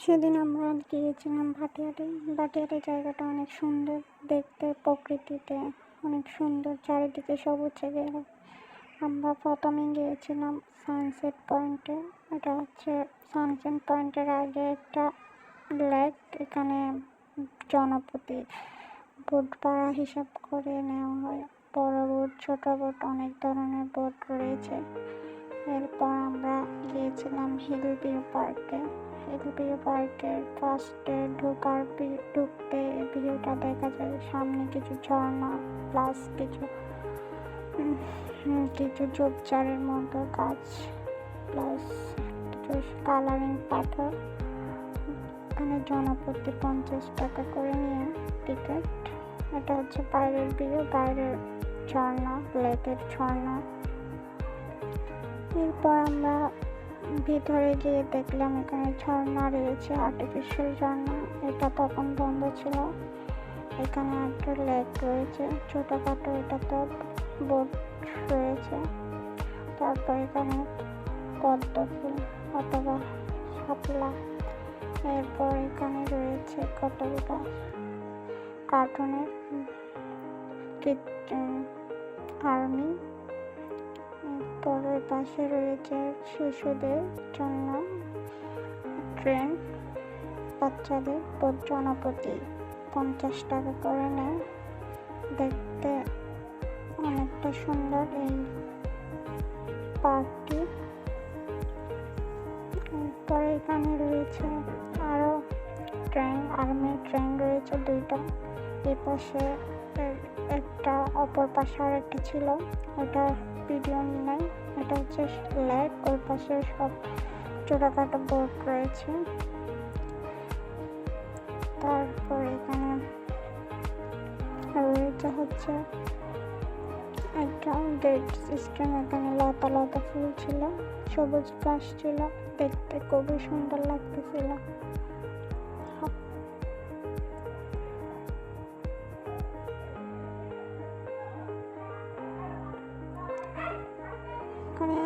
সেদিন আমরা গিয়েছিলাম ভাটিয়াটি। ভাটিয়াটি জায়গাটা অনেক সুন্দর দেখতে, প্রকৃতিতে অনেক সুন্দর, চারিদিকে সবুজে ঘেরা আমরা প্রথমে গিয়েছিলাম সানসেট পয়েন্টে এটা হচ্ছে সানসেট পয়েন্টের আগে একটা লেক এখানে জনপ্রতি বোট ভাড়া হিসাব করে নেওয়া হয়। বড় বোট ছোট বোট অনেক ধরনের বোট রয়েছে। এরপর আমরা গিয়েছিলাম হিল ভিউ পার্কে। হিল ভিউ পার্কের ফার্স্টে ঢোকার ঢুকতে ভিউটা দেখা যায়। সামনে কিছু ঝর্ণা, প্লাস কিছু কিছু ঝোপঝাড়ের মতো গাছ, প্লাস কিছু কালারিং পাথর। এখানে জনপ্রতি পঞ্চাশ টাকা করে নিয়ে টিকিট। এটা হচ্ছে বাইরের ভিউ, বাইরের ঝর্ণা, লেকের ঝর্ণা। এরপর আমরা ভিতরে গিয়ে দেখলাম এখানে ঝর্ণা রয়েছে আর্টিফিশিয়াল ঝর্ণা। এটা তখন বন্ধ ছিল। এখানে একটা লেক রয়েছে, ছোটোখাটো এটাতে বোট রয়েছে। তারপর এখানে পদ্ম ফুল অথবা শাপলা। এরপর এখানে রয়েছে কতগুলো কার্টুনের আর্মি এরপরের পাশে রয়েছে শিশুদের জন্য ট্রেন, বাচ্চাদের প্রতি জনপ্রতি পঞ্চাশ টাকা করে নেয়। দেখতে অনেকটা সুন্দর এই পার্কটি। এরপরে এখানে রয়েছে আরও ট্রেন, আর্মি ট্রেন রয়েছে দুইটা। এই পাশে একটা অপর পাশে আর একটা ছিল। ওটা ভিডিও নাই। এটা হচ্ছে লেক ওর পাশে সব ছোটোখাটো বোর্ড রয়েছে। তারপর এখানে রয়েছে হচ্ছে একটা গেট সিস্টেম এখানে লতা লতা ফুল ছিল, সবুজ ঘাস ছিল, দেখতে খুবই সুন্দর লাগতেছিল। এখানে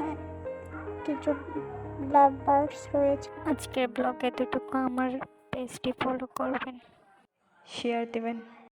কিছু লাভ বার্ডস রয়েছে। আজকের ব্লগে দুটুকু আমার পেজটি ফলো করবেন। শেয়ার দেবেন।